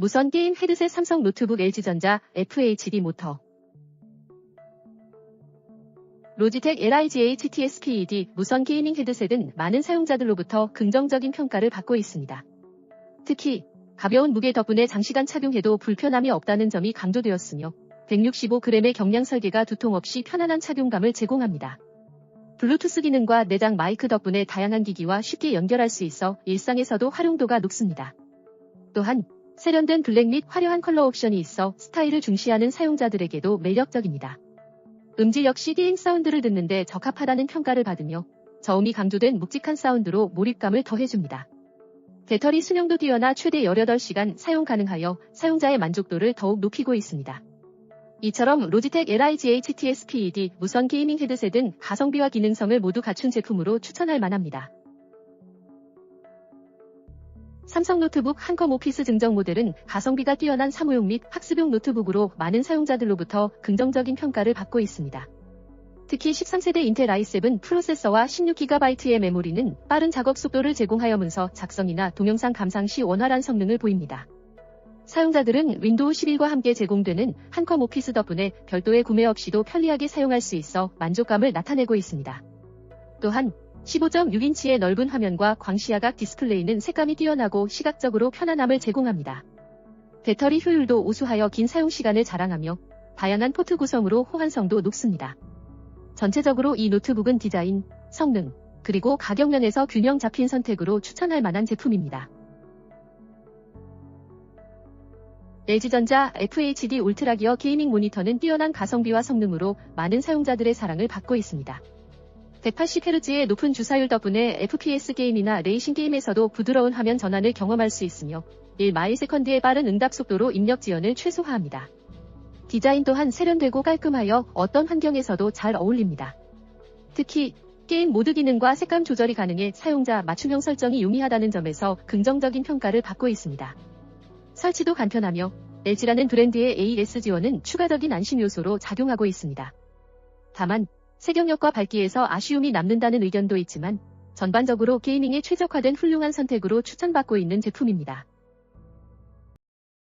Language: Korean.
무선 게임 헤드셋 삼성 노트북 LG전자 FHD 모터 로지텍 LIGH TSPED 무선 게이밍 헤드셋은 많은 사용자들로부터 긍정적인 평가를 받고 있습니다. 특히 가벼운 무게 덕분에 장시간 착용해도 불편함이 없다는 점이 강조되었으며 165g의 경량 설계가 두통 없이 편안한 착용감을 제공합니다. 블루투스 기능과 내장 마이크 덕분에 다양한 기기와 쉽게 연결할 수 있어 일상에서도 활용도가 높습니다. 또한 세련된 블랙 및 화려한 컬러 옵션이 있어 스타일을 중시하는 사용자들에게도 매력적입니다. 음질 역시 게임 사운드를 듣는데 적합하다는 평가를 받으며 저음이 강조된 묵직한 사운드로 몰입감을 더해줍니다. 배터리 수명도 뛰어나 최대 18시간 사용 가능하여 사용자의 만족도를 더욱 높이고 있습니다. 이처럼 로지텍 LIGH TSPED 무선 게이밍 헤드셋은 가성비와 기능성을 모두 갖춘 제품으로 추천할 만합니다. 삼성 노트북 한컴 오피스 증정 모델은 가성비가 뛰어난 사무용 및 학습용 노트북으로 많은 사용자들로부터 긍정적인 평가를 받고 있습니다. 특히 13세대 인텔 i7 프로세서와 16GB의 메모리는 빠른 작업 속도를 제공하여면서 작성이나 동영상 감상 시 원활한 성능을 보입니다. 사용자들은 윈도우 11과 함께 제공되는 한컴 오피스 덕분에 별도의 구매 없이도 편리하게 사용할 수 있어 만족감을 나타내고 있습니다. 또한 15.6인치의 넓은 화면과 광시야각 디스플레이는 색감이 뛰어나고 시각적으로 편안함을 제공합니다. 배터리 효율도 우수하여 긴 사용 시간을 자랑하며 다양한 포트 구성으로 호환성도 높습니다. 전체적으로 이 노트북은 디자인, 성능, 그리고 가격 면에서 균형 잡힌 선택으로 추천할 만한 제품입니다. LG전자 FHD 울트라 기어 게이밍 모니터는 뛰어난 가성비와 성능으로 많은 사용자들의 사랑을 받고 있습니다. 180Hz의 높은 주사율 덕분에 FPS 게임이나 레이싱 게임에서도 부드러운 화면 전환을 경험할 수 있으며 1마일세컨드의 빠른 응답 속도로 입력 지연을 최소화합니다. 디자인 또한 세련되고 깔끔하여 어떤 환경에서도 잘 어울립니다. 특히 게임 모드 기능과 색감 조절이 가능해 사용자 맞춤형 설정이 용이하다는 점에서 긍정적인 평가를 받고 있습니다. 설치도 간편하며 LG라는 브랜드의 AS 지원은 추가적인 안심 요소로 작용하고 있습니다. 다만 색영역과 밝기에서 아쉬움이 남는다는 의견도 있지만 전반적으로 게이밍에 최적화된 훌륭한 선택으로 추천받고 있는 제품입니다.